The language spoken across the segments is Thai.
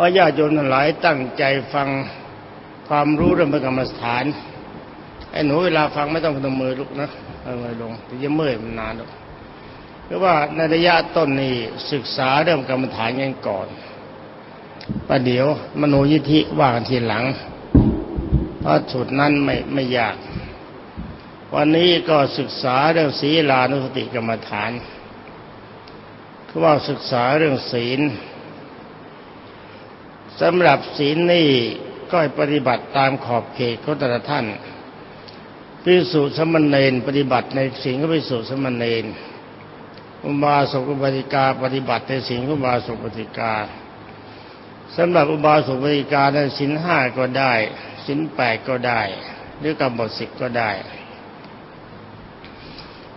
พราะญาติโยมทั้งหลายตั้งใจฟังความรู้เรื่องกรรมฐานไอ้หนูเวลาฟังไม่ต้องพนมมือลุกนะเอามือลงแต่จะเมื่อยมันนานหรอกเพราะว่าในระยะต้นนี่ศึกษาเรื่องกรรมฐานกันก่อนประเดี๋ยวมโนยิธิว่ากันทีหลัง เพราะสุดนั้นไม่ไม่ยาก วันนี้ก็ศึกษาเรื่องศีลานุสติกรรมฐานคือว่าศึกษาเรื่องศีล สำหรับศีลนี่ก็ให้ปฏิบัติตามขอบเขตของแต่ละท่านพิสุสมณเณรปฏิบัติในศีลก็พิสุสมณเณรอุบาสกอุบาสิกา ปฏิบัติในศีลก็อุบาสกอุบาสิกาสำหรับอุบาสกอุบาสิกาในศีลห้าก็ได้ศีลแปดก็ได้ หรือกำหนดสิบก็ได้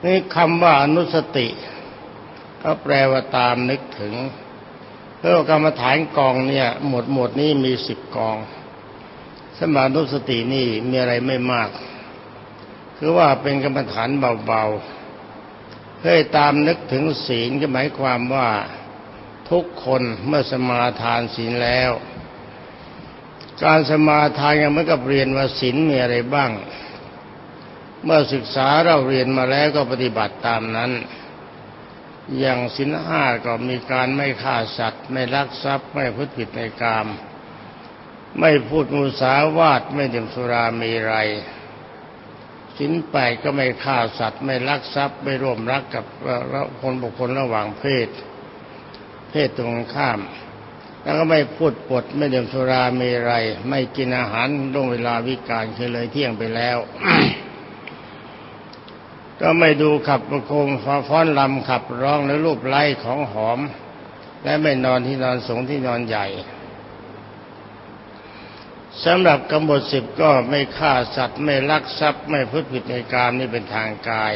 นี่คำว่าอนุสติ ก็แปลว่าตามนึกถึง เพราะกรรมฐานกองเนี่ย หมดหมดนี้มีสิบกองสมานุสตินี่มีอะไรไม่มาก คือว่าเป็นกรรมฐานเบาๆเพื่อตามนึกถึงศีลก็หมายความว่าทุกคนเมื่อสมาทานศีลแล้ว การสมาทานยังไม่กับเรียนว่าศีลมีอะไรบ้าง เมื่อศึกษาเราเรียนมาแล้วก็ปฏิบัติตามนั้น อย่างสินห้าก็มีการไม่ฆ่าสัตว์ ไม่ลักทรัพย์ ไม่พูดผิดในกาม ไม่พูดมุสาวาทไม่ดื่มสุรามีไรสินแปดก็ไม่ฆ่าสัตว์ ไม่ลักทรัพย์ ไม่ร่วมรักกับคนบุคคลระหว่างเพศ เพศตรงข้าม แล้วก็ไม่พูดปด ไม่ดื่มสุรามีไร ไม่กินอาหารล่วงเวลาวิกาลคือเลยเที่ยงไปแล้ว ก็ไม่ดูขับประโคมฟ้าฟ้อนลำขับร้องและรูปไล่ของหอม และไม่นอนที่นอนสงที่นอนใหญ่สำหรับกำหนดสิบก็ไม่ฆ่าสัตว์ไม่ลักทรัพย์ไม่พูดผิดในกามนี่เป็นทางกาย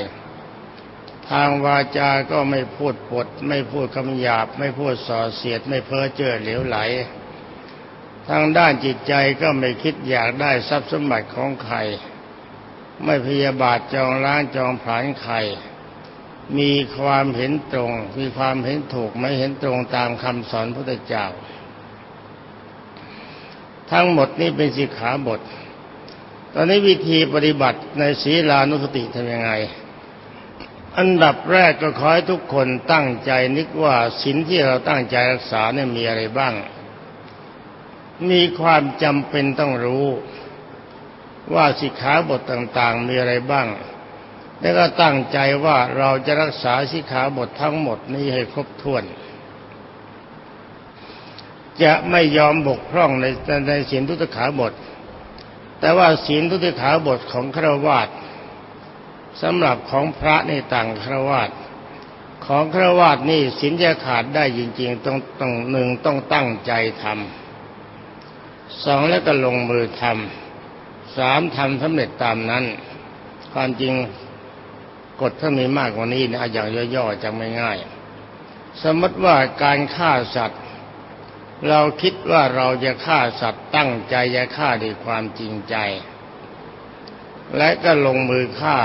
ทางวาจาก็ไม่พูดปด ไม่พูดคำหยาบ ไม่พูดส่อเสียด ไม่เพ้อเจ้อเหลวไหล ทางด้านจิตใจก็ไม่คิดอยากได้ทรัพย์สมบัติของใคร ไม่พยาบาทจองล้างจองผลาญใครมีความเห็นตรง มีความเห็นถูกไม่เห็นตรงตามคำสอนพระเจ้า ทั้งหมดนี้เป็นสิกขาบท ตอนนี้วิธีปฏิบัติในศีลานุสติทำยังไง อันดับแรกก็ขอให้ทุกคนตั้งใจนึกว่าศีลที่เราตั้งใจรักษาเนี่ยมีอะไรบ้าง มีความจำเป็นต้องรู้ ว่าสิกขาบทต่างๆ มีอะไรบ้าง แล้วก็ตั้งใจว่าเราจะรักษาสิกขาบททั้งหมดนี้ให้ครบถ้วน จะไม่ยอมบกพร่องในในศีลทุตขาบท แต่ว่าศีลทุตขาบทของฆราวาสสำหรับของพระในต่างฆราวาสของฆราวาสนี่ศีลจะขาดได้จริงๆต้องต้องหนึ่งต้องตั้งใจทำสองแล้วก็ลงมือทำ สามทำสำเร็จตามนั้น ความจริงกฎถ้ามีมากกว่านี้นะอย่างย่อๆจะไม่ง่าย สมมติว่าการฆ่าสัตว์ เราคิดว่าเราจะฆ่าสัตว์ตั้งใจจะฆ่าด้วยความจริงใจ และก็ลงมือฆ่า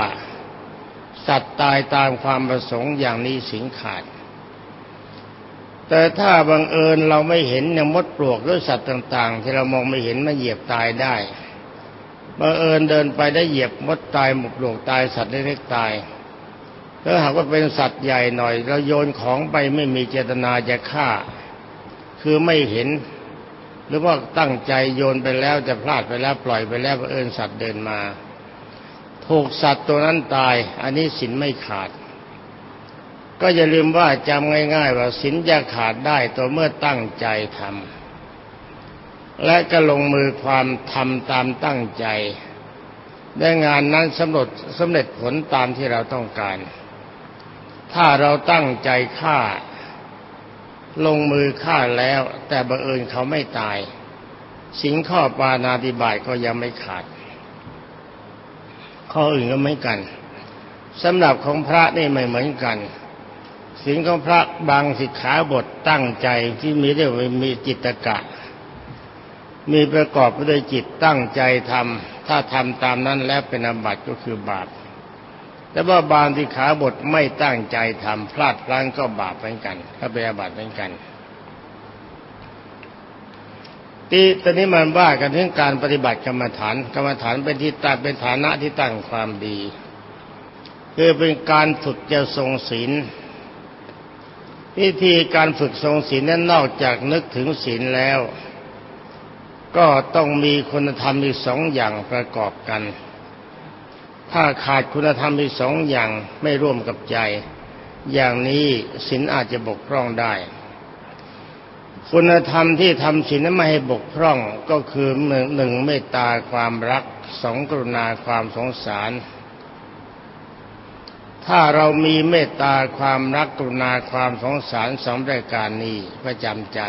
สัตว์ตายตามความประสงค์อย่างนี้สิงขาด แต่ถ้าบังเอิญเราไม่เห็นอย่างมดปลวกหรือสัตว์ต่าง ๆ ที่เรามองไม่เห็นมาเหยียบตายได้ บังเอิญเดินไปได้เหยียบมดตายหมกหลวงตายสัตว์เล็กๆตายถ้าหากว่าเป็นสัตว์ใหญ่หน่อยเราโยนของไปไม่มีเจตนาจะฆ่า คือไม่เห็น หรือว่าตั้งใจโยนไปแล้วจะพลาดไปแล้วปล่อยไปแล้วบังเอิญสัตว์เดินมาถูกสัตว์ตัวนั้นตาย อันนี้สินไม่ขาด ก็อย่าลืมว่าจำง่าย ๆ ว่าสินจะขาดได้ตัวเมื่อตั้งใจทำ และก็ลงมือความทำตามตั้งใจ ได้งานนั้นสำเร็จสำเร็จผลตามที่เราต้องการ ถ้าเราตั้งใจฆ่า ลงมือฆ่าแล้ว แต่บังเอิญเขาไม่ตาย สิงข้อปานาติบายก็ยังไม่ขาด ข้ออื่นก็ไม่กันสำหรับของพระนี่ไม่เหมือนกันสิงของพระบางสิกขาบทตั้งใจที่มีเรียกว่ามีจิตกะ มีประกอบไปด้วยจิตตั้งใจทำถ้าทำตามนั้นแล้วเป็นอบัติก็คือบาปแต่ว่าบางที่ขาบทไม่ตั้งใจทำพลาดพลั้งก็บาปเหมือนกันก็เป็นอบัติเหมือนกันตีตอนนี้มันว่ากันถึงการปฏิบัติกรรมฐานกรรมฐานเป็นที่ตั้งเป็นฐานะที่ตั้งความดี คือเป็นการฝึกจะทรงศีลวิธีการฝึกทรงศีลนั้นนอกจากนึกถึงศีลแล้ว ก็ต้องมีคุณธรรมอีกสองอย่างประกอบกัน ถ้าขาดคุณธรรมอีกสองอย่างไม่ร่วมกับใจ อย่างนี้ศีลอาจจะบกพร่องได้ คุณธรรมที่ทำศีลนั้นไม่ให้บกพร่องก็คือหนึ่งหนึ่งเมตตาความรักสองกรุณาความสงสาร ถ้าเรามีเมตตาความรักกรุณาความสงสารสองรายการนี้ประจำใจ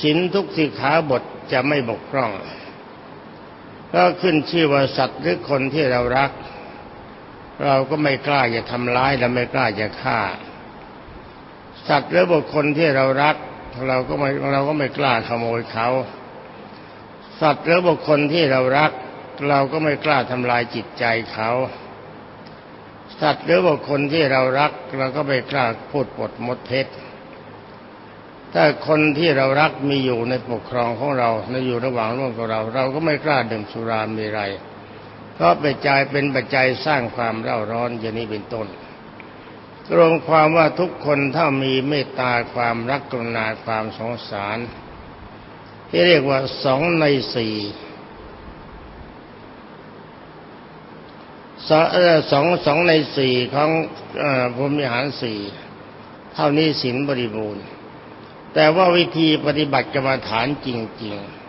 ศีลทุกสิกขาบทจะไม่บกพร่อง ก็ขึ้นชื่อว่าสัตว์หรือคนที่เรารัก เราก็ไม่กล้าจะทำร้ายและไม่กล้าจะฆ่า สัตว์หรือบุคคลที่เรารัก เราก็ไม่เราก็ไม่กล้าขโมยเขา สัตว์หรือบุคคลที่เรารัก เราก็ไม่กล้าทำลายจิตใจเขาสัตว์หรือบุคคลที่เรารัก เราก็ไม่กล้าพูดปดมดเท็จ ถ้าคนที่เรารักมีอยู่ในปกครองของเราในอยู่ระหว่างร่วมกับเรา เราก็ไม่กล้าดื่มสุรามีไรเพราะปัจจัยเป็นปัจจัยสร้างความเร่าร้อนอย่างนี้เป็นต้นรวมความว่าทุกคนถ้ามีเมตตาความรักกรุณาความสงสาร ที่เรียกว่าสองในสี่สองสองในสี่ของพรหมิหารสี่เท่านี้ศีลบริบูรณ์ แต่ว่าวิธีปฏิบัติกรรมฐานจริง ๆ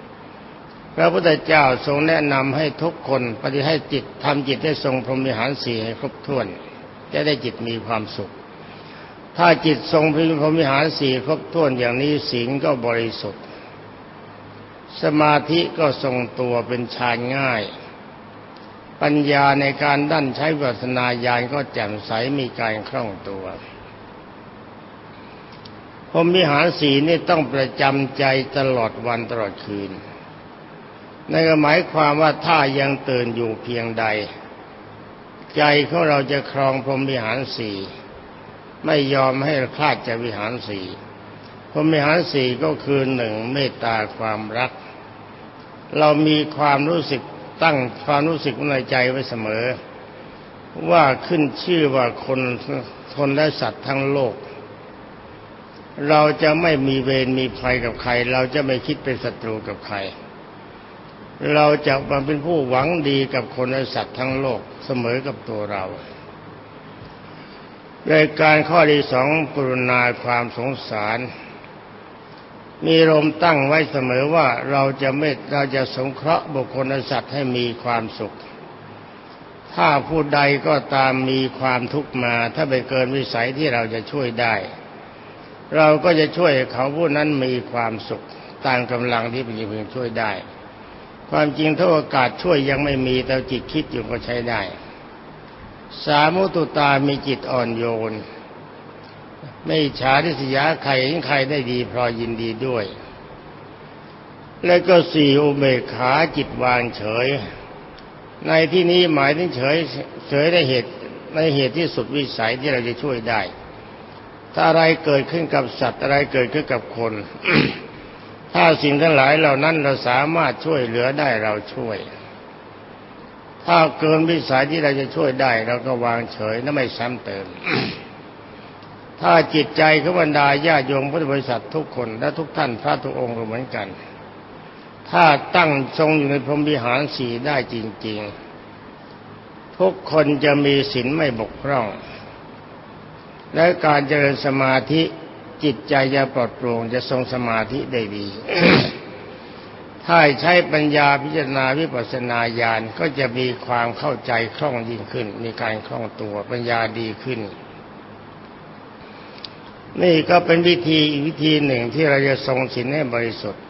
พระพุทธเจ้าทรงแนะนำให้ทุกคนปฏิให้จิตทำจิตให้ทรงพรหมิหารสี่ให้ครบถ้วน จะได้จิตมีความสุข ถ้าจิตทรงพรหมิหารสี่ครบถ้วนอย่างนี้ศีลก็บริสุทธิ์ สมาธิก็ทรงตัวเป็นฌานง่าย ปัญญาในการดั้นใช้วัฒนาญาณก็แจ่มใสมีการคล่องตัว พรหมิหารสีนี่ต้องประจำใจตลอดวันตลอดคืนนั่นก็หมายความว่าถ้ายังตื่นอยู่เพียงใด ใจของเราจะครองพรหมวิหารสีไม่ยอมให้คลาดจากวิหารสีพรหมวิหารสีก็คือหนึ่งเมตตาความรัก เรามีความรู้สึกตั้งความรู้สึกในใจไว้เสมอ ว่าขึ้นชื่อว่าคนคนและสัตว์ทั้งโลก เราจะไม่มีเวรมีภัยกับใคร เราจะไม่คิดเป็นศัตรูกับใคร เราจะมาเป็นผู้หวังดีกับคนและสัตว์ทั้งโลกเสมอกับตัวเรารายการข้อที่สองกรุณาความสงสาร มีลมตั้งไว้เสมอว่าเราจะไม่เราจะสงเคราะห์บุคคลและสัตว์ให้มีความสุข ถ้าผู้ใดก็ตามมีความทุกข์มา ถ้าไปเกินวิสัยที่เราจะช่วยได้ เราก็จะช่วยเขาผู้นั้นมีความสุขตามกำลังที่เป็นเพียงช่วยได้ ความจริงถ้าโอกาสช่วยยังไม่มีแต่จิตคิดอยู่ก็ใช้ได้ สามุตุตามีจิตอ่อนโยน ไม่ฉาทิสยาใครเห็นใครได้ดีพลอยยินดีด้วย แล้วก็สี่อุเบกขาจิตวางเฉย ในที่นี้หมายถึงเฉยเฉยในเหตุในเหตุที่สุดวิสัยที่เราจะช่วยได้ ถ้าอะไรเกิดขึ้นกับสัตว์อะไรเกิดขึ้นกับคน ถ้าสิ่งทั้งหลายเหล่านั้นเราสามารถช่วยเหลือได้เราช่วย ถ้าเกินวิสัยที่เราจะช่วยได้เราก็วางเฉยและไม่ซ้ำเติม ถ้าจิตใจของบรรดาญาโยมพุทธบริษัททุกคนและทุกท่านพระทุกองค์ก็เหมือนกัน ถ้าตั้งทรงอยู่ในพรหมวิหารสีได้จริง ๆ ทุกคนจะมีศีลไม่บกพร่อง และการเจริญสมาธิจิตใจจะปลอดโปร่งจะทรงสมาธิได้ดี ถ้าใช้ปัญญาพิจารณาวิปัสสนาญาณก็จะมีความเข้าใจคล่องยิ่งขึ้น มีการคล่องตัวปัญญาดีขึ้น นี่ก็เป็นวิธีวิธีหนึ่งที่เราจะทรงศีลให้บริสุทธิ์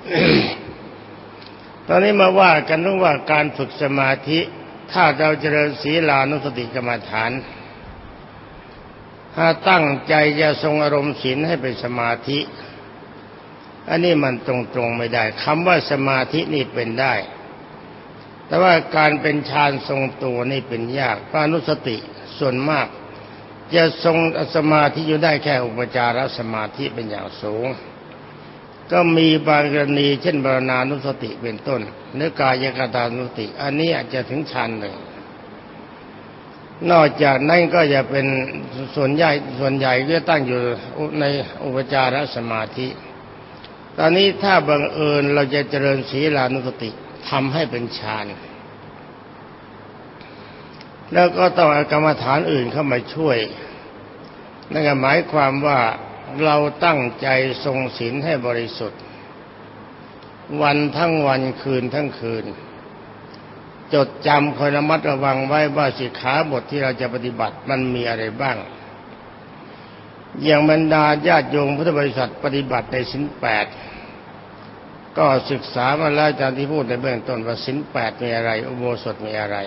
ตอนนี้มาว่ากันเรื่องว่าการฝึกสมาธิ ถ้าเราเจริญศีลานุสติกรรมฐาน ถ้าตั้งใจจะทรงอารมณ์ศีลให้เป็นสมาธิ อันนี้มันตรงๆไม่ได้คำว่าสมาธินี่เป็นได้ แต่ว่าการเป็นฌานทรงตัวนี่เป็นยากพระนุสติส่วนมาก จะทรงสมาธิอยู่ได้แค่อุปจารสมาธิเป็นอย่างสูง ก็มีบางกรณีเช่นบรณานุสติเป็นต้นหรือกายกตานุสติ อันนี้อาจจะถึงฌานหนึ่ง นอกจากนั้นก็จะเป็นส่วนใหญ่ส่วนใหญ่ก็ตั้งอยู่ในอุปจารสมาธิ ตอนนี้ถ้าบังเอิญเราจะเจริญศีลานุสติทำให้เป็นฌานแล้วก็ต้องอากรรมฐานอื่นเข้ามาช่วยนั่นก็หมายความว่าเราตั้งใจทรงศีลให้บริสุทธิ์ วันทั้งวันคืนทั้งคืน จดจำคอยระมัดระวังไว้ว่าสิกขาบทที่เราจะปฏิบัติมันมีอะไรบ้าง อย่างบรรดาญาติโยมพุทธบริษัทปฏิบัติในสินแปดก็ศึกษามาแล้วอาจารย์ที่พูดในเบื้องต้นว่าสินแปดมีอะไร อุโบสถมีอะไร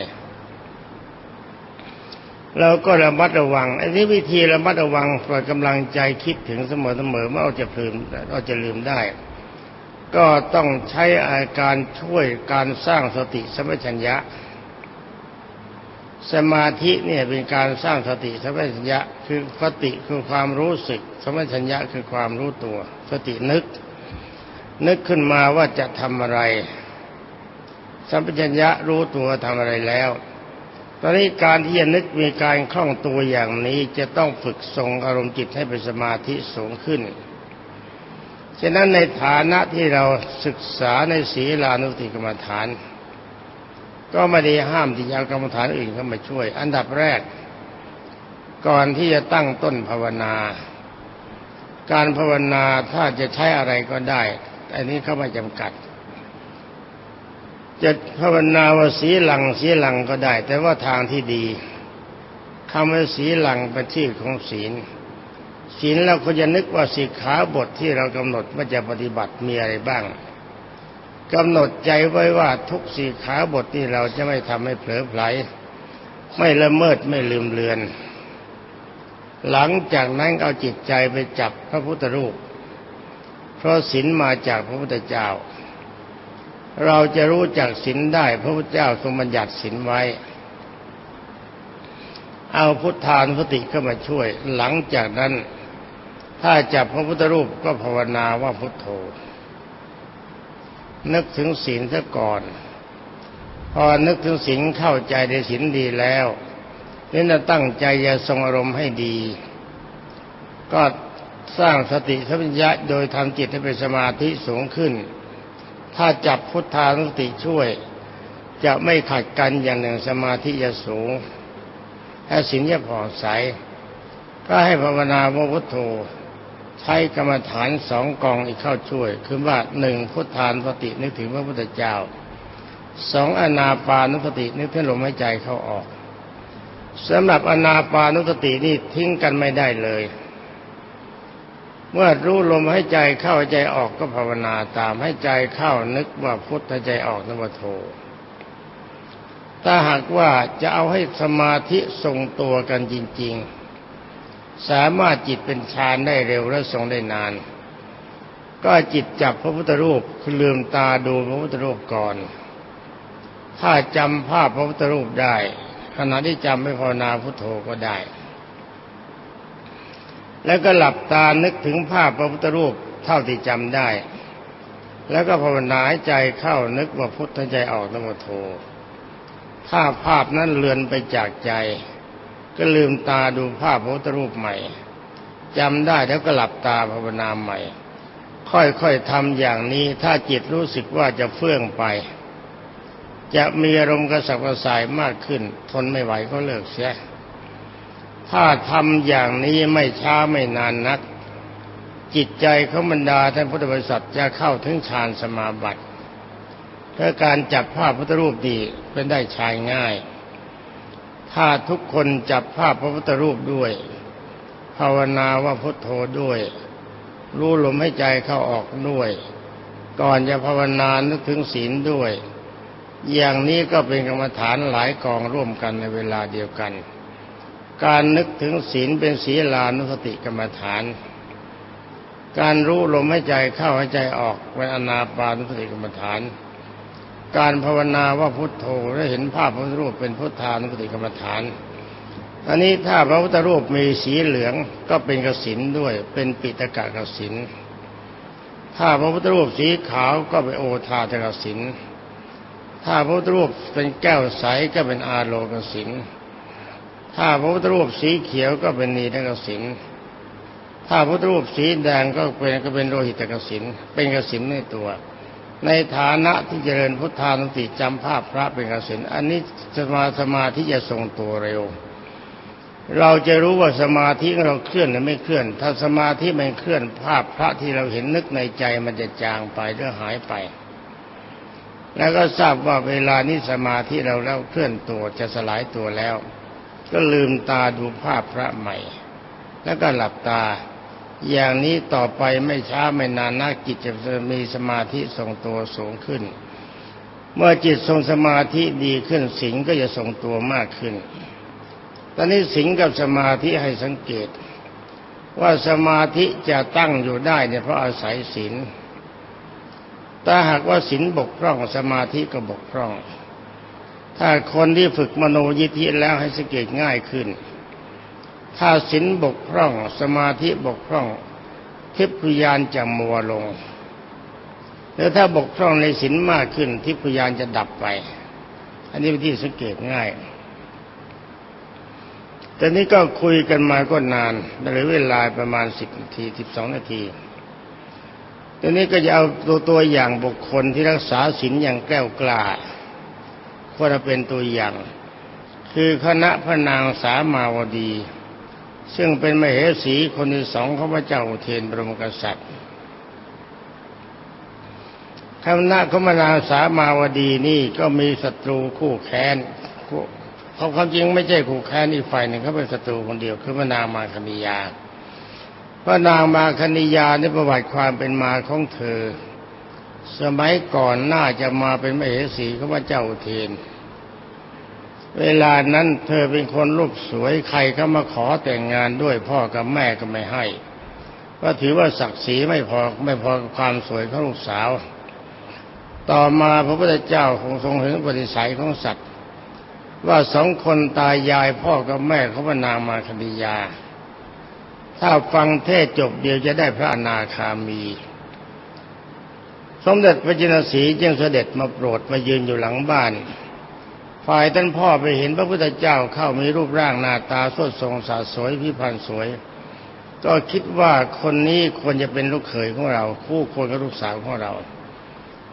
เราก็ระมัดระวังอันนี้วิธีระมัดระวังปล่อยกำลังใจคิดถึงเสมอเสมอว่เราจะลืมเราจะลืมได้ ก็ต้องใช้อาการช่วยการสร้างสติสัมปชัญญะ สมาธิเนี่ยเป็นการสร้างสติสัมปชัญญะ คือสติคือความรู้สึกสัมปชัญญะคือความรู้ตัว สตินึก นึกขึ้นมาว่าจะทำอะไร สัมปชัญญะรู้ตัวทำอะไรแล้วตอนนี้การที่จะนึกมีการคล่องตัวอย่างนี้จะต้องฝึกทรงอารมณ์จิตให้เป็นสมาธิสูงขึ้น ฉะนั้นในฐานะที่เราศึกษาในศีลานุติกรรมฐาน ก็ไม่ได้ห้ามที่จะเอากรรมฐานอื่นเข้ามาช่วย อันดับแรก ก่อนที่จะตั้งต้นภาวนา การภาวนาถ้าจะใช้อะไรก็ได้ อันนี้เขาไม่จำกัด จะภาวนาว่าสีหลังสีหลังก็ได้ แต่ว่าทางที่ดีคำว่าสีหลังเป็นชื่อของศีล ศีลเราก็จะนึกว่าสิกขาบทที่เรากำหนดว่าจะปฏิบัติมีอะไรบ้างกำหนดใจไว้ว่าทุกสิกขาบทที่เราจะไม่ทำให้เผลอไผลไม่ละเมิดไม่ลืมเลือน หลังจากนั้นเอาจิตใจไปจับพระพุทธรูป เพราะศีลมาจากพระพุทธเจ้า เราจะรู้จักศีลได้พระพุทธเจ้าทรงบัญญัติศีลไว้ เอาพุทธานุสติเข้ามาช่วย หลังจากนั้น ถ้าจับพระพุทธรูปก็ภาวนาว่าพุทโธ นึกถึงศีลซะก่อน พอนึกถึงศีลเข้าใจในศีลดีแล้วนี่จะตั้งใจจะทรงอารมณ์ให้ดี ก็สร้างสติสัมปชัญญะโดยทำจิตให้เป็นสมาธิสูงขึ้น ถ้าจับพุทธานุสติช่วย จะไม่ขัดกันอย่างหนึ่งสมาธิจะสูงถ้าศีลจะผ่องใสก็ให้ภาวนาว่าพุทโธ ใช้กรรมฐานสองกองอีกเข้าช่วย คือว่าหนึ่งพุทธานุสตินึกถึงพระพุทธเจ้าสองอนาปานุสตินึกถึงลมหายใจเข้าออกสำหรับอนาปานุสตินี่ทิ้งกันไม่ได้เลย เมื่อรู้ลมหายใจเข้าใจออกก็ภาวนาตามให้ใจเข้านึกว่าพุทธใจออกนวโธถ้าหากว่าจะเอาให้สมาธิทรงตัวกันจริง ๆ สามารถจิตเป็นฌานได้เร็วและทรงได้นาน ก็จิตจับพระพุทธรูปคือลืมตาดูพระพุทธรูปก่อน ถ้าจำภาพพระพุทธรูปได้ขณะที่จำไม่ภาวนาพุทโธก็ได้ แล้วก็หลับตานึกถึงภาพพระพุทธรูปเท่าที่จำได้ แล้วก็ภาวนาให้ใจเข้านึกว่าพุทธใจออกนโมโทถ้าภาพนั้นเลือนไปจากใจ ก็ลืมตาดูภาพพระพุทธรูปใหม่จำได้แล้วก็หลับตาภาวนาใหม่ ค่อยๆทำอย่างนี้ถ้าจิตรู้สึกว่าจะเฟื่องไป จะมีอารมณ์กระสับกระส่ายมากขึ้น ทนไม่ไหวก็เลิกเสียถ้าทำอย่างนี้ไม่ช้าไม่นานนัก จิตใจเของบรรดาท่านพุทธบริษัทจะเข้าถึงฌานสมาบัติเพราการจับภาพพุทธรูปดีเป็นได้ชายง่าย ถ้าทุกคนจับภาพพระพุทธรูปด้วย ภาวนาว่าพุทโธด้วย รู้ลมให้ใจเข้าออกด้วย ก่อนจะภาวนานึกถึงศีลด้วย อย่างนี้ก็เป็นกรรมฐานหลายกองร่วมกันในเวลาเดียวกัน การนึกถึงศีลเป็นศีลานุสติกรรมฐาน การรู้ลมให้ใจเข้าให้ใจออกเป็นอนาปานุสติกรรมฐาน การภาวนาว่าพุทโธและเห็นภาพพระพุทธรูปเป็นพุทธานุสติกรรมฐาน อันนี้ถ้าพระพุทธรูปมีสีเหลืองก็เป็นกสินด้วย เป็นปิตกะกสินถ้าพระพุทธรูปสีขาวก็เป็นโอทาทกสินถ้าพระพุทธรูปเป็นแก้วใสก็เป็นอาโลกสินถ้าพระพุทธรูปสีเขียวก็เป็นนีทกสินถ้าพระพุทธรูปสีแดงก็เป็นก็เป็นโลหิตกสินเป็นกสินในตัว ในฐานะที่เจริญพุทธานุสติจำภาพพระเป็นกสินอันนี้สมาสมาธิจะทรงตัวเร็ว เราจะรู้ว่าสมาธิเราเคลื่อนหรือไม่เคลื่อน ถ้าสมาธิมันเคลื่อนภาพพระที่เราเห็นนึกในใจมันจะจางไปหรือหายไป แล้วก็ทราบว่าเวลานี้สมาธิเราแล้วเคลื่อนตัวจะสลายตัวแล้ว ก็ลืมตาดูภาพพระใหม่ แล้วก็หลับตา อย่างนี้ต่อไปไม่ช้าไม่นานนักจิตจะมีสมาธิทรงตัวสูงขึ้น เมื่อจิตทรงสมาธิดีขึ้นสิงก็จะทรงตัวมากขึ้น ตอนนี้สิงกับสมาธิให้สังเกต ว่าสมาธิจะตั้งอยู่ได้เนี่ยเพราะอาศัยศีลถ้าหากว่าศีลบกพร่องสมาธิก็บกพร่อง ถ้าคนที่ฝึกมโนยิทธิแล้วให้สังเกตง่ายขึ้น ถ้าศีลบกพร่อง สมาธิบกพร่องทิพยานจะมัวลง แล้วถ้าบกพร่องในศีลมากขึ้น ทิพยานจะดับไป อันนี้เป็นที่สังเกตง่ายแต่นี้ก็คุยกันมาก็นานเหลือเวลาประมาณสิบนาทีสิบสองนาทีทีนี้ก็จะเอาตัวตัวอย่างบุคคลที่รักษาศีลอย่างแกล้วกล้าคนเป็นตัวอย่าง คือคณะพระนางสามาวดี ซึ่งเป็นมเหสีคนที่สองของพระเจ้าเทนบรมกษัตริย์คณะของพระนางสามาวดีนี่ก็มีศัตรูคู่แค้นคู่เขาความจริงไม่ใช่คู่แค้นอีกฝ่ายหนึ่งเขาเป็นศัตรูคนเดียวคือพระนางมาคณียาพระนางมาคณียาในประวัติความเป็นมาของเธอ สมัยก่อนน่าจะมาเป็นมเหสีของพระเจ้าเทน เวลานั้นเธอเป็นคนรูปสวยใครก็มาขอแต่งงานด้วยพ่อกับแม่ก็ไม่ให้เพราะถือว่าศักดิ์ศรีไม่พอไม่พอกับความสวยของลูกสาว ต่อมาพระพุทธเจ้าคงทรงเห็นปฏิสัยของสัตว์ ว่าสองคนตายยายพ่อกับแม่เขาพนางมาคณียา ถ้าฟังเทศจบเดียวจะได้พระอนาคามี สมเด็จพระจินสีจึงเสด็จมาโปรดมายืนอยู่หลังบ้าน ฝ่ายท่านพ่อไปเห็นพระพุทธเจ้าเข้ามีรูปร่างหน้าตาสดทรงสาสวยพิพันธ์สวย ก็คิดว่าคนนี้ควรจะเป็นลูกเขยของเรา คู่ควรกับลูกสาวของเรา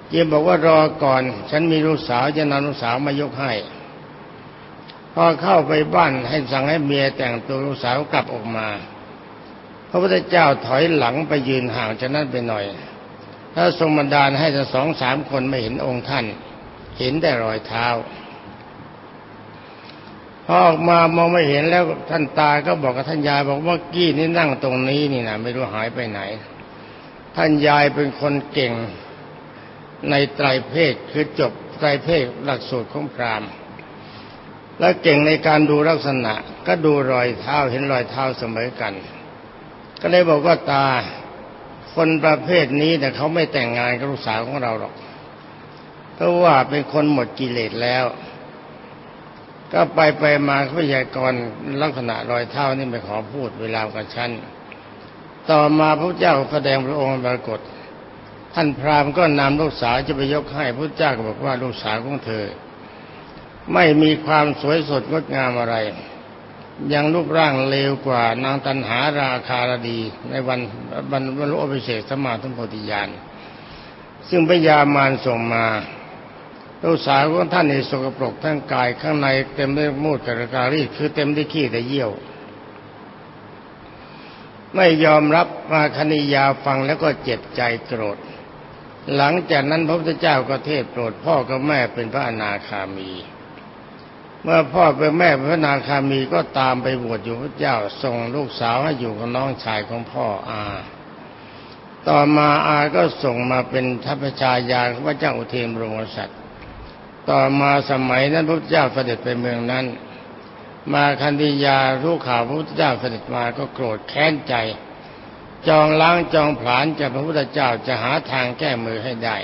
เยี่ยมบอกว่ารอก่อน ฉันมีลูกสาวจะนำลูกสาวมายกให้พอเข้าไปบ้านให้สั่งให้เมียแต่งตัวลูกสาวกลับออกมา พระพุทธเจ้าถอยหลังไปยืนห่างจากนั้นไปหน่อย ถ้าทรงบันดาลให้ทั้งสองสามคนไม่เห็นองค์ท่าน เห็นแต่รอยเท้า พอออกมามองไม่เห็นแล้วท่านตาก็บอกกับท่านยายบอกว่ากี้นี่นั่งตรงนี้นี่นะไม่รู้หายไปไหน ท่านยายเป็นคนเก่งในไตรเพศคือจบไตรเพศหลักสูตรของพรามและเก่งในการดูลักษณะ ก็ดูรอยเท้าเห็นรอยเท้าเสมอกัน ก็เลยบอกว่าตาคนประเภทนี้แต่เขาไม่แต่งงานกับลูกสาวของเราหรอกเพราะว่าเป็นคนหมดกิเลสแล้ว ก็ไปไปมาเขาพยากรณ์ลักษณะรอยเท้านี่ไม่ขอพูดเวลากับฉันต่อมาพระเจ้าแสดงพระองค์ปรากฏ ท่านพราหมณ์ก็นำลูกสาวจะไปยกให้พระเจ้าก็บอกว่าลูกสาวของเธอ ไม่มีความสวยสดงดงามอะไร ยังรูปร่างเลวกว่านางตันหาราคารดีในวันวันวันรุอภิเษกสมมาทุมโพธิญาณซึ่งพญามารส่งมา ลูกสาวของท่านในสกปรกทั้งกายข้างในเต็มด้วยมูดกระการีคือเต็มด้วยขี้แต่เยี่ยว ไม่ยอมรับมาคณิยาฟังแล้วก็เจ็บใจโกรธ หลังจากนั้นพระพุทธเจ้าก็เทศโปรดพ่อกับแม่เป็นพระอนาคามี เมื่อพ่อเป็นแม่พระอนาคามีก็ตามไปบวชอยู่พระเจ้าส่งลูกสาวให้อยู่กับน้องชายของพ่ออาต่อมาอาก็ส่งมาเป็นทัพชายาของพระเจ้าอุเทนบรมกษั ต่อมาสมัยนั้นพระพุทธเจ้าเสด็จไปเมืองนั้น มาคันธียารู้ข่าวพระพุทธเจ้าเสด็จมาก็โกรธแค้นใจ จองล้างจองผลาญจากพระพุทธเจ้าจะหาทางแก้มือให้ได้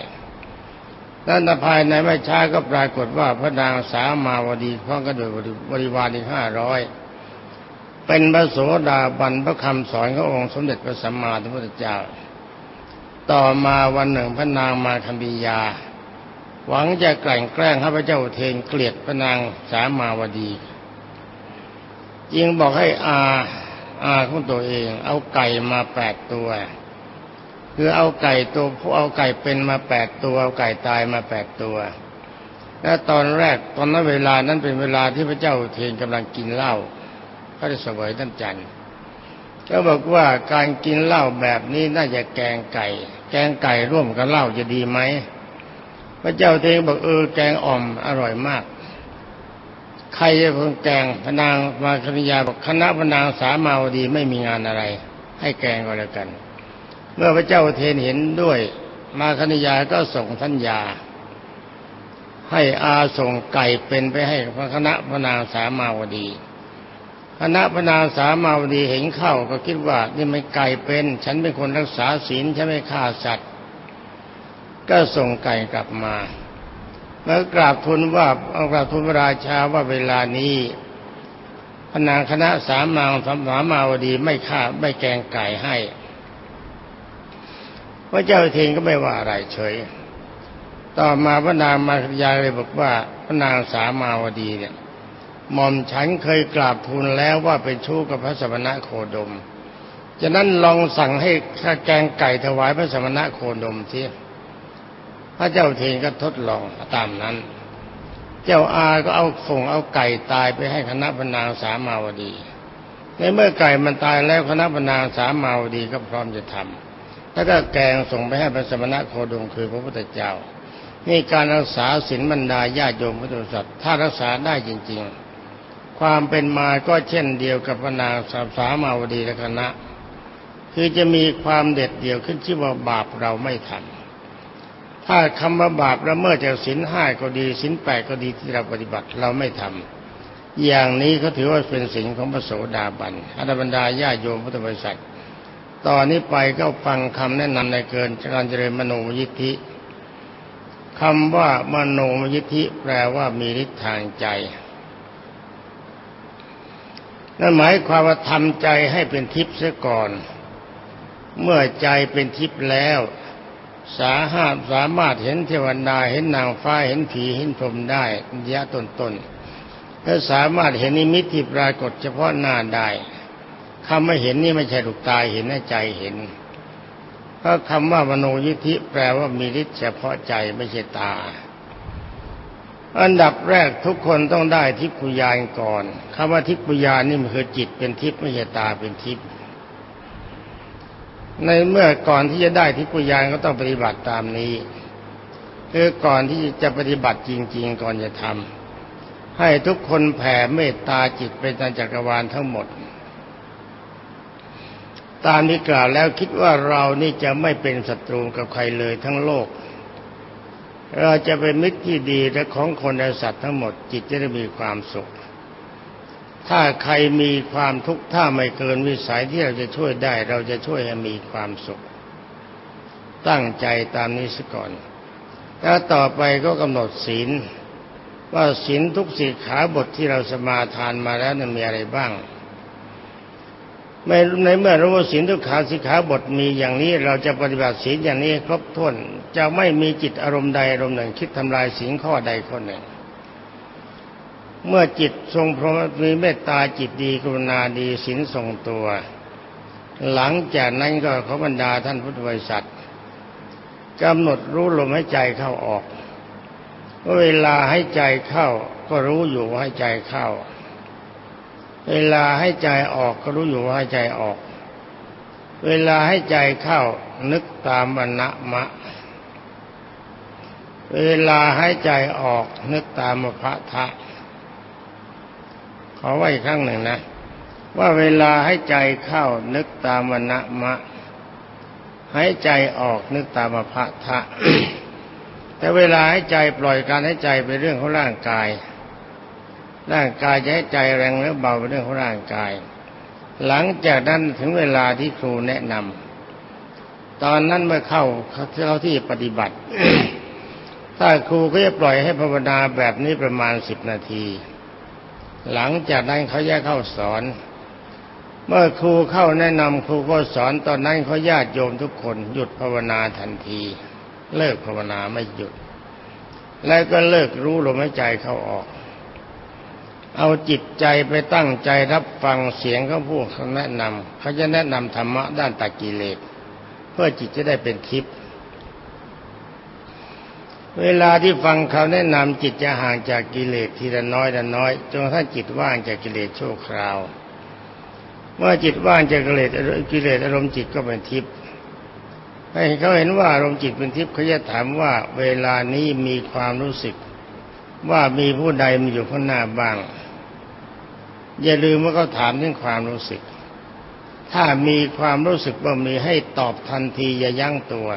นั้นภายในไม่ช้าก็ปรากฏว่าพระนางสามาวดีพร้อมกันโดยบริวารอีกห้าร้อยเป็นพระโสดาบันพระคำสอนขององค์สมเด็จพระสัมมาสัมพุทธเจ้า ต่อมาวันหนึ่งพระนางมาคัมบียา หวังจะกลั่นแกล้งให้พระเจ้าเทนเกลียดพระนางสามาวดีจึงบอกให้อาอาของตัวเอง เอาไก่มาแปดตัว คือเอาไก่ตัวผู้เอาไก่เป็นมาแปดตัวเอาไก่ตายมาแปดตัว และตอนแรกตอนนั้นเวลานั้นเป็นเวลาที่พระเจ้าเทนกำลังกินเหล้าก็ได้เสวยน้ำจันทร์ก็บอกว่าการกินเหล้าแบบนี้น่าจะแกงไก่ แกงไก่ร่วมกับเหล้าจะดีไหม พระเจ้าเทนบอกเออแกงอ่อมอร่อยมาก ใครจะเป็นแกงพนางมาคณิยาบอกคณะพนางสามาวดีไม่มีงานอะไร ให้แกงก็แล้วกัน เมื่อพระเจ้าเทนเห็นด้วย มาคณิยาก็ส่งท่านยา ให้อาส่งไก่เป็นไปให้พระคณะพนางสามาวดีคณะพนางสามาวดีเห็นเข้าก็คิดว่า นี่ไม่ไก่เป็น ฉันเป็นคนรักษาศีลฉันไม่ฆ่าสัตว์ ก็ส่งไก่กลับมาแล้วกราบทูลว่าเอากราบทูลพระราชาว่าเวลานี้พนางคณะสามนางสามาวดีไม่ฆ่าไม่แกงไก่ให้ พระเจ้าเทนก็ไม่ว่าอะไรเฉย ต่อมาพระนางมาคยาเลยบอกว่าพระนางสามาวดีเนี่ยหม่อมฉันเคยกราบทูลแล้วว่าเป็นชู้กับพระสมณะโคดมฉะนั้นลองสั่งให้ข้าแกงไก่ถวายพระสมณะโคดมที พระเจ้าเทนก็ทดลองตามนั้น เจ้าอาก็เอาส่งเอาไก่ตายไปให้คณะพระนางสามาวดี ในเมื่อไก่มันตายแล้วคณะพระนางสามาวดีก็พร้อมจะทำแล้วก็แกงส่งไปให้พระสมณะโคดมคือพระพุทธเจ้า นี่การรักษาศีลบรรดาญาโยมพุทธบริษัทถ้ารักษาได้จริง ๆ ความเป็นมาก็เช่นเดียวกับพระนางสาสามาวดีและคณะ คือจะมีความเด็ดเดี่ยวขึ้นชื่อว่าบาปเราไม่ทำ ถ้าคำว่าบาปละเมิดจากศีลห้าก็ดีศีลแปดก็ดีที่เราปฏิบัติเราไม่ทำอย่างนี้เขาถือว่าเป็นศีลของพระโสดาบันอรบรรดาญาโยมพุทธบริษัทตอนนี้ไปก็ฟังคำแนะนำในเกินการเจริญมโนยิทธิคำว่ามโนมยิทธิแปลว่ามีฤทธิ์ทางใจนั่นหมายความว่าทำใจให้เป็นทิพย์เสียก่อน เมื่อใจเป็นทิพย์แล้ว สาหาสามารถเห็นเทวดาเห็นนางฟ้าเห็นผีเห็นพรหมได้ยะตนตนถ้าสามารถเห็นนิมิตที่ปรากฏเฉพาะหน้าได้คำไม่เห็นนี่ไม่ใช่ลูกตาเห็นให้ใจเห็นเพราะคำว่ามโนยิทธิแปลว่ามีฤทธิ์เฉพาะใจไม่ใช่ตา อันดับแรกทุกคนต้องได้ทิพยานก่อนคำว่าทิพยานนี่มันคือจิตเป็นทิพย์ไม่ใช่ตาเป็นทิพย์ ในเมื่อก่อนที่จะได้ทิพยานก็ต้องปฏิบัติตามนี้ คือก่อนที่จะปฏิบัติจริง ๆ ก่อนจะทำให้ทุกคนแผ่เมตตาจิตไปในจักรวาลทั้งหมด ตามที่กล่าวแล้วคิดว่าเรานี่จะไม่เป็นศัตรูกับใครเลยทั้งโลก เราจะเป็นมิตรที่ดีและของคนและสัตว์ทั้งหมดจิตจะได้มีความสุข ถ้าใครมีความทุกข์ถ้าไม่เกินวิสัยที่เราจะช่วยได้ เราจะช่วยให้มีความสุข ตั้งใจตามนี้ซะก่อน แล้วต่อไปก็กำหนดศีล ว่าศีลทุกสีขาบทที่เราสมาทานมาแล้วนั้นมีอะไรบ้างในในเมื่อรู้ว่าศีลทุกขาสิกขาบทมีอย่างนี้เราจะปฏิบัติศีลอย่างนี้ครบถ้วนจะไม่มีจิตอารมณ์ใดอารมณ์หนึ่ง คิดทำลายศีลข้อใดข้อหนึ่ง เมื่อจิตทรงพรหมมีเมตตาจิตดีกรุณาดีศีลทรงตัว หลังจากนั้นก็ขอบรรดาท่านพุทธบริษัทกำหนดรู้ลมให้ใจเข้าออกเวลาให้ใจเข้าก็รู้อยู่ว่าให้ใจเข้า เวลาให้ใจออกก็รู้อยู่ว่าให้ใจออก เวลาให้ใจเข้านึกตามอนะมะ เวลาให้ใจออกนึกตามพระทะ ขอไว้อีกครั้งหนึ่งนะ ว่าเวลาให้ใจเข้านึกตามวนมะให้ใจออกนึกตามพระทะ แต่เวลาให้ใจปล่อยการให้ใจเป็นเรื่องของร่างกาย ร่างกายจะให้ใจแรงหรือเบาเป็นเรื่องของร่างกาย หลังจากนั้นถึงเวลาที่ครูแนะนำตอนนั้นเมื่อเข้าเข้าที่ปฏิบัติ ถ้าครูก็จะปล่อยให้ภาวนาแบบนี้ประมาณสิบนาที หลังจากนั้นเขาแยกเข้าสอน เมื่อครูเข้าแนะนำครูก็สอนตอนนั้นเขาญาติโยมทุกคนหยุดภาวนาทันที เลิกภาวนาไม่หยุด แล้วก็เลิกรู้ลมหายใจเข้าออก เอาจิตใจไปตั้งใจรับฟังเสียงเขาพูดเขาแนะนำเขาจะแนะนำธรรมะด้านตักกิเลสเพื่อจิตจะได้เป็นทิพย์ เวลาที่ฟังเขาแนะนำจิตจะห่างจากกิเลสทีละน้อยละน้อยจนกระทั่งจิตว่างจากกิเลสชั่วคราว เมื่อจิตว่างจากกิเลสกิเลสอารมณ์จิตก็เป็นทิพย์ให้เขาเห็นว่าอารมณ์จิตเป็นทิพย์เขาจะถามว่าเวลานี้มีความรู้สึก ว่ามีผู้ใดมาอยู่ข้างหน้าบ้าง อย่าลืมว่าเขาถามเรื่องความรู้สึก ถ้ามีความรู้สึกว่ามีให้ตอบทันทีอย่ายั้งตัว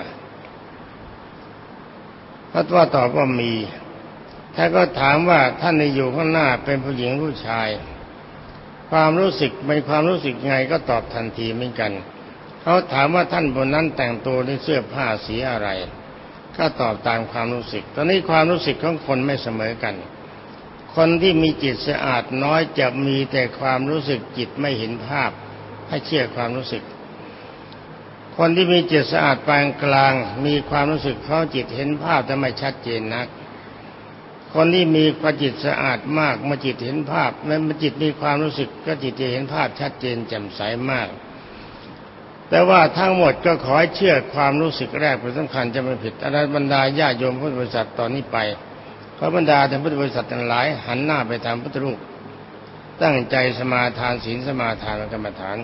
พระว่าตอบว่ามีถ้านก็ถามว่าท่านในอยู่ข้างหน้าเป็นผู้หญิงผู้ชาย ความรู้สึกเป็นความรู้สึกไงก็ตอบทันทีเหมือนกันเขาถามว่าท่านบนนั้นแต่งตัวในเสื้อผ้าสีอะไร ก็ตอบตามความรู้สึก ตอนนี้ความรู้สึกของคนไม่เสมอกัน คนที่มีจิตสะอาดน้อยจะมีแต่ความรู้สึกจิตไม่เห็นภาพ ให้เชื่อความรู้สึก คนที่มีจิตสะอาดปานกลาง มีความรู้สึกเข้าจิตเห็นภาพแต่ไม่ชัดเจนนัก คนที่มีความจิตสะอาดมากเมื่อจิตเห็นภาพเมื่อจิตมีความรู้สึกก็จิตจะเห็นภาพชัดเจนแจ่มใสมาก แต่ว่าทั้งหมดก็ขอให้เชื่อความรู้สึกแรกเป็นสำคัญจะไม่ผิดอนันบรรดาญาโยมพุทธบริษัทตอนนี้ไปขอบรรดาท่านพุทธบริษัททั้งหลายหันหน้าไปทางพุทธรูปตั้งใจสมาทานศีลสมาทานกรรมฐาน